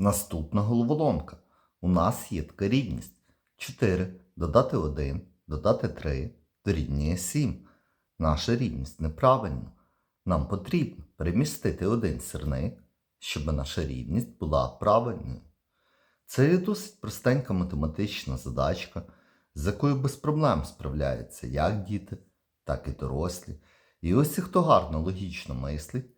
Наступна головоломка. У нас є така рівність. 4 додати 1, додати 3 дорівнює 7. Наша рівність неправильна. Нам потрібно перемістити один сірник, щоб наша рівність була правильною. Це є досить простенька математична задачка, з якою без проблем справляються як діти, так і дорослі. І ось хто гарно логічно мислить,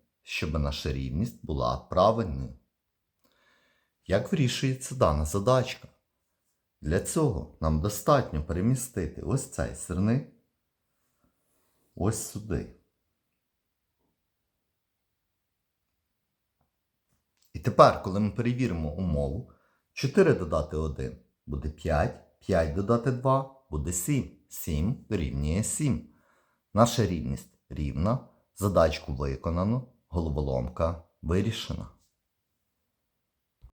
щоб наша рівність була правильною. Як вирішується дана задачка? Для цього нам достатньо перемістити ось цей сирник ось сюди. І тепер, коли ми перевіримо умову, 4 додати 1 буде 5, 5 додати 2 буде 7. 7 дорівнює 7. Наша рівність рівна. Задачку виконано, головоломка вирішена.